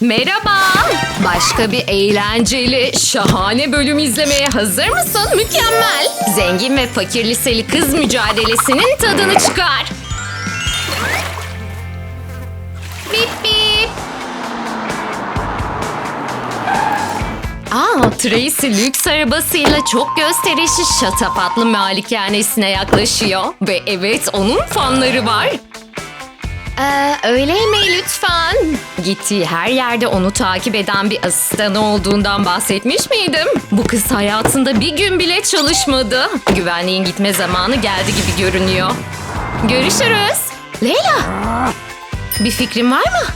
Merhaba. Başka bir eğlenceli, şahane bölüm izlemeye hazır mısın? Mükemmel. Zengin ve fakir liseli kız mücadelesinin tadını çıkar. Bip bip. Aa, Tracy lüks arabasıyla çok gösterişli şatafatlı malikanesine yaklaşıyor. Ve evet onun fanları var. Ee, öyle mi lütfen? Gittiği her yerde onu takip eden bir asistanı olduğundan bahsetmiş miydim? Bu kız hayatında bir gün bile çalışmadı. Güvenliğin gitme zamanı geldi gibi görünüyor. Görüşürüz. Leyla. Bir fikrin var mı?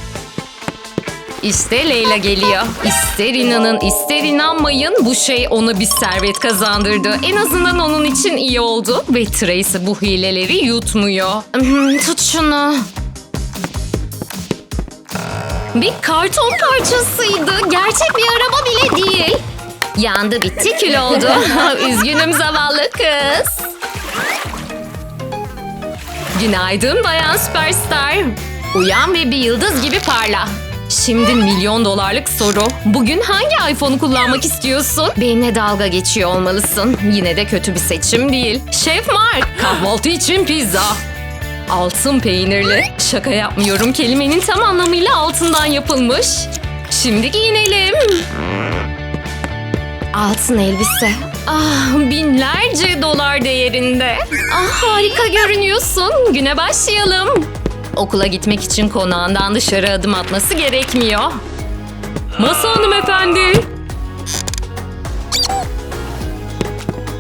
İşte Leyla geliyor. İster inanın ister inanmayın bu şey ona bir servet kazandırdı. En azından onun için iyi oldu. Ve Tracy bu hileleri yutmuyor. Tut şunu. Bir karton parçasıydı. Gerçek bir araba bile değil. Yandı bitti kül oldu. Üzgünüm zavallı kız. Günaydın Bayan Süperstar. Uyan ve bir yıldız gibi parla. Şimdi milyon dolarlık soru. Bugün hangi iPhone'u kullanmak istiyorsun? Benimle dalga geçiyor olmalısın. Yine de kötü bir seçim değil. Şef Mark, kahvaltı için pizza. Altın peynirli. Şaka yapmıyorum. Kelimenin tam anlamıyla altından yapılmış. Şimdi giyinelim. Altın elbise. Ah binlerce dolar değerinde. Ah harika görünüyorsun. Güne başlayalım. Okula gitmek için konağından dışarı adım atması gerekmiyor. Masa hanımefendi.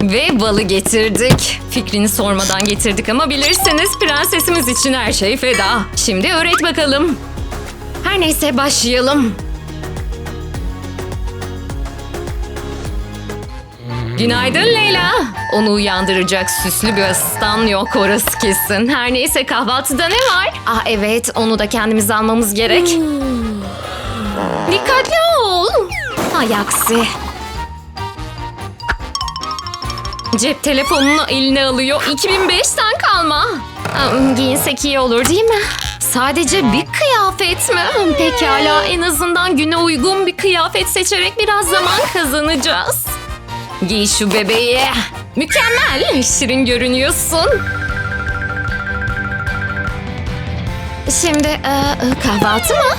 Ve balı getirdik. Fikrini sormadan getirdik ama bilirsiniz prensesimiz için her şey feda. Şimdi öğret bakalım. Her neyse başlayalım. Günaydın Leyla. Onu uyandıracak süslü bir asistan yok orası kesin. Her neyse kahvaltıda ne var? Ah evet onu da kendimiz almamız gerek. Dikkatli ol. Ay aksi. Cep telefonunu eline alıyor. 2005'ten kalma. Giyinsek iyi olur değil mi? Sadece bir kıyafet mi? Pekala en azından güne uygun bir kıyafet seçerek biraz zaman kazanacağız. Giy şu bebeği. Mükemmel. Şirin görünüyorsun. Şimdi e, kahvaltı mı?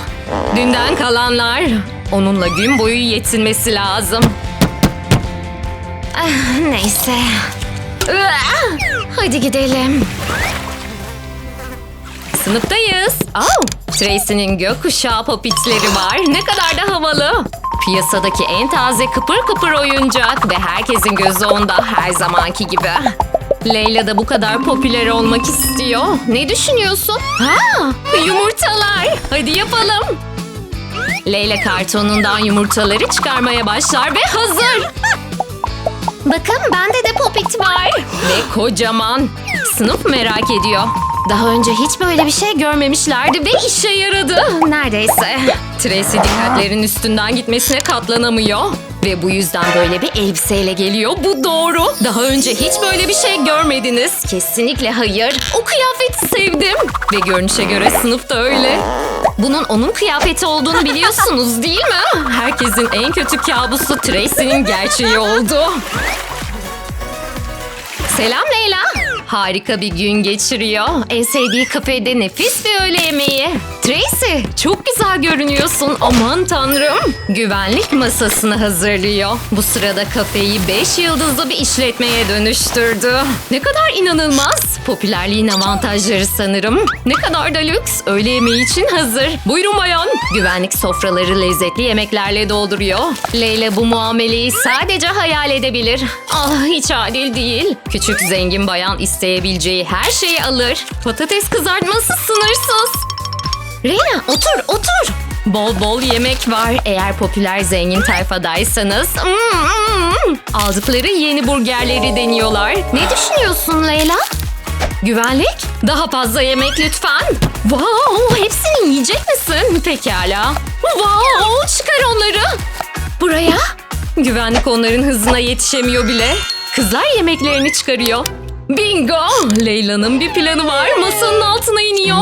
Dünden kalanlar. Onunla gün boyu yetinmesi lazım. Ah, neyse. Ah, Hadi gidelim. Sınıftayız. Oh, Tracy'nin gökkuşağı popitleri var. Ne kadar da havalı. Piyasadaki en taze kıpır kıpır oyuncak ve herkesin gözü onda her zamanki gibi. Leyla da bu kadar popüler olmak istiyor. Ne düşünüyorsun? Ha, yumurtalar. Hadi yapalım. Leyla kartonundan yumurtaları çıkarmaya başlar ve hazır. Bakın bende de popit var. Ve kocaman. Sınıf merak ediyor. Daha önce hiç böyle bir şey görmemişlerdi ve işe yaradı. Neredeyse. Tracy dikkatlerin üstünden gitmesine katlanamıyor. Ve bu yüzden böyle bir elbiseyle geliyor. Bu doğru. Daha önce hiç böyle bir şey görmediniz. Kesinlikle hayır. O kıyafeti sevdim. Ve görünüşe göre sınıfta öyle. Bunun onun kıyafeti olduğunu biliyorsunuz değil mi? Herkesin en kötü kabusu Tracy'nin gerçeği oldu. Selam Leyla. Harika bir gün geçiriyor. En sevdiği kafede nefis bir öğle yemeği. Tracy çok güzel görünüyorsun. Aman tanrım. Güvenlik masasını hazırlıyor. Bu sırada kafeyi 5 yıldızlı bir işletmeye dönüştürdü. Ne kadar inanılmaz. Popülerliğin avantajları sanırım. Ne kadar da lüks. Öğle yemeği için hazır. Buyurun bayan. Güvenlik sofraları lezzetli yemeklerle dolduruyor. Leyla bu muameleyi sadece hayal edebilir. Ah hiç adil değil. Küçük zengin bayan isteyebileceği her şeyi alır. Patates kızartması sınırsız. Reyna otur otur. Bol bol yemek var. Eğer popüler zengin tayfadaysanız. Mm, mm. Aldıkları yeni burgerleri deniyorlar. Ne düşünüyorsun Leyla? Güvenlik? Daha fazla yemek lütfen. Wow, hepsini yiyecek misin? Pekala. Wow, çıkar onları. Buraya. Güvenlik onların hızına yetişemiyor bile. Kızlar yemeklerini çıkarıyor. Bingo! Leyla'nın bir planı var. Masanın altına iniyor.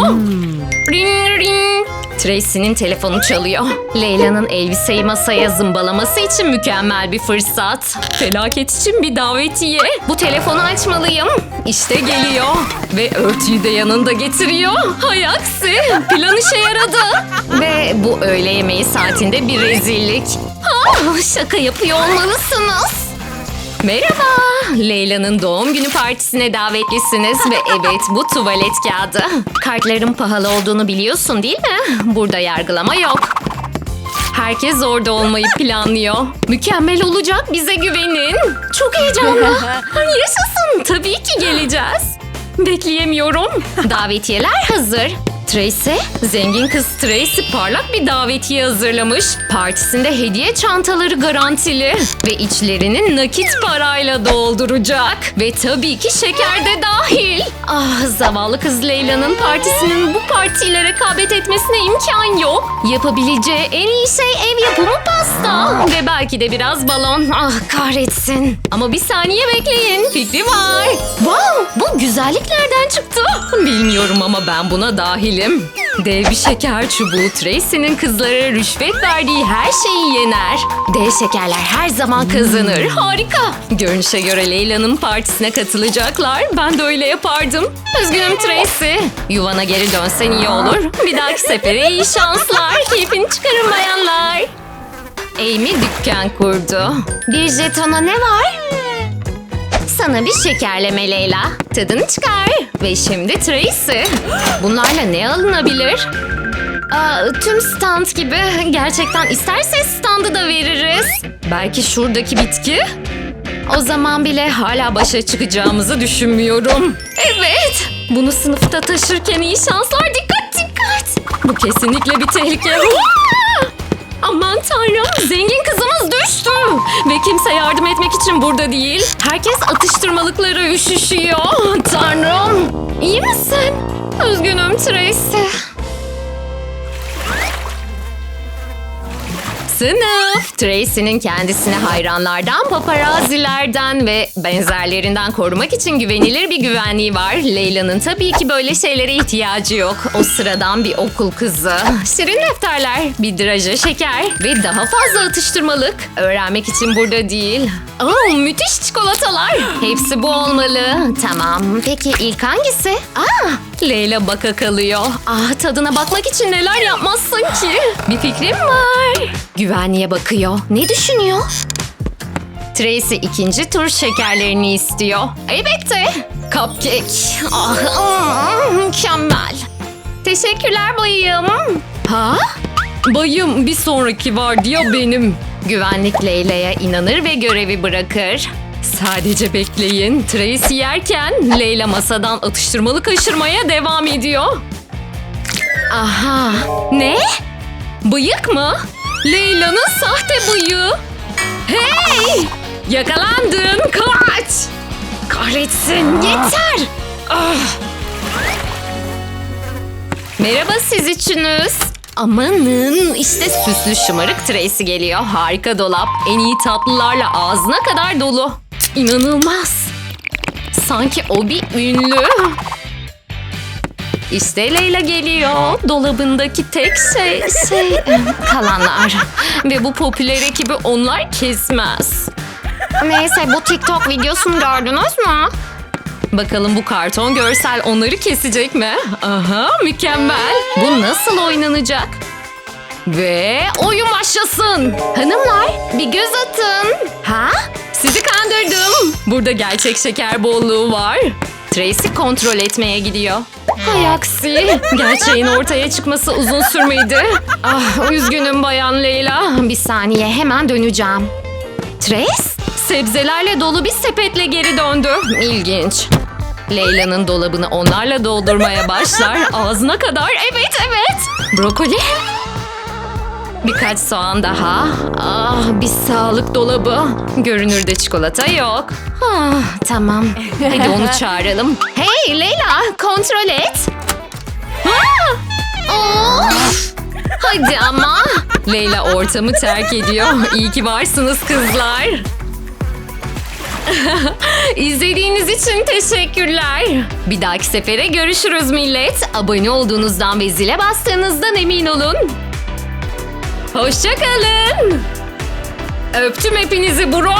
Ring ring. Tracy'nin telefonu çalıyor. Leyla'nın elbiseyi masaya zımbalaması için mükemmel bir fırsat. Felaket için bir davetiye. Bu telefonu açmalıyım. İşte geliyor. Ve örtüyü de yanında getiriyor. Hay aksi. Plan işe yaradı. Ve bu öğle yemeği saatinde bir rezillik. Ah, şaka yapıyor olmalısınız. Merhaba. Leyla'nın doğum günü partisine davetlisiniz ve evet bu tuvalet kağıdı. Kartların pahalı olduğunu biliyorsun değil mi? Burada yargılama yok. Herkes orada olmayı planlıyor. Mükemmel olacak bize güvenin. Çok heyecanlı. Yaşasın tabii ki geleceğiz. Bekleyemiyorum. Davetiyeler hazır. Tracy, zengin kız Tracy parlak bir davetiye hazırlamış. Partisinde hediye çantaları garantili. Ve içlerini nakit parayla dolduracak. Ve tabii ki şeker de dahil. Ah zavallı kız Leyla'nın partisinin bu partiyle rekabet etmesine imkan yok. Yapabileceği en iyi şey ev yapımı pasta. Ve belki de biraz balon. Ah kahretsin. Ama bir saniye bekleyin. Fikri var. Wow bu güzellik nereden çıktı? Bilmiyorum ama ben buna dahilim. Dev bir şeker çubuğu Tracy'nin kızlara rüşvet verdiği her şeyi yener. Dev şekerler her zaman kazanır. Harika. Görünüşe göre Leyla'nın partisine katılacaklar. Ben de öyle yapardım. Üzgünüm Tracy. Yuvana geri dönsen iyi olur. Bir dahaki sefere iyi şanslar. Keyfini çıkarın bayanlar. Amy dükkan kurdu. Bir jetona ne var? Sana bir şekerleme Leyla. Tadını çıkar. Ve şimdi Tracy. Bunlarla ne alınabilir? Aa, tüm stand gibi. Gerçekten isterseniz standı da veririz. Belki şuradaki bitki? O zaman bile hala başa çıkacağımızı düşünmüyorum. Evet. Bunu sınıfta taşırken iyi şanslar. Dikkat dikkat. Bu kesinlikle bir tehlike. Aman tanrım zengin kızımız düştü. Ve kimse yardım etmek için burada değil. Herkes atıştırmalıklara üşüşüyor. Tanrım. İyi misin? Üzgünüm Tracy. Sınıf. Tracy'nin kendisine hayranlardan, paparazilerden ve benzerlerinden korumak için güvenilir bir güvenliği var. Leyla'nın tabii ki böyle şeylere ihtiyacı yok. O sıradan bir okul kızı. Şirin defterler, bir draje şeker ve daha fazla atıştırmalık. Öğrenmek için burada değil. Oh, müthiş çikolatalar. Hepsi bu olmalı. Tamam. Peki ilk hangisi? Aa, Leyla baka kalıyor. Ah, tadına bakmak için neler yapmazsın ki? Bir fikrim var. Güvenliğe bakıyor. Ne düşünüyor? Tracy ikinci tur şekerlerini istiyor. Elbette. Cupcake. Ah, mm, mükemmel. Teşekkürler bayım. Ha? Bayım bir sonraki var diye benim. Güvenlik Leyla'ya inanır ve görevi bırakır. Sadece bekleyin. Tracy yerken Leyla masadan atıştırmalık aşırmaya devam ediyor. Aha. Ne? Bıyık mı? Leyla'nın sahte bıyığı. Hey! Yakalandın. Kaç! Kahretsin. Yeter. Ah! Merhaba siz üçünüz. Amanın işte süslü şımarık Tracy geliyor. Harika dolap. En iyi tatlılarla ağzına kadar dolu. İnanılmaz. Sanki o bir ünlü. İşte Leyla geliyor. Dolabındaki tek şey şey em, kalanlar. Ve bu popüler ekibi onlar kesmez. Neyse bu TikTok videosunu gördünüz mü? Bakalım bu karton görsel onları kesecek mi? Aha mükemmel. Bu nasıl oynanacak? Ve oyun başlasın. Hanımlar bir göz atın. Ha? Sizi kandırdım. Burada gerçek şeker bolluğu var. Tracy kontrol etmeye gidiyor. Hay aksi. Gerçeğin ortaya çıkması uzun sürmedi. Ah üzgünüm bayan Leyla. Bir saniye hemen döneceğim. Trace sebzelerle dolu bir sepetle geri döndü. İlginç. Leyla'nın dolabını onlarla doldurmaya başlar. Ağzına kadar. Evet evet. Brokoli. Birkaç soğan daha. Ah bir sağlık dolabı. Görünürde çikolata yok. Ah, tamam. Hadi onu çağıralım. Hey Leyla kontrol et. Ah! Of! Hadi ama. Leyla ortamı terk ediyor. İyi ki varsınız kızlar. İzlediğiniz için teşekkürler. Bir dahaki sefere görüşürüz millet. Abone olduğunuzdan ve zile bastığınızdan emin olun. Hoşçakalın. Öptüm hepinizi bro.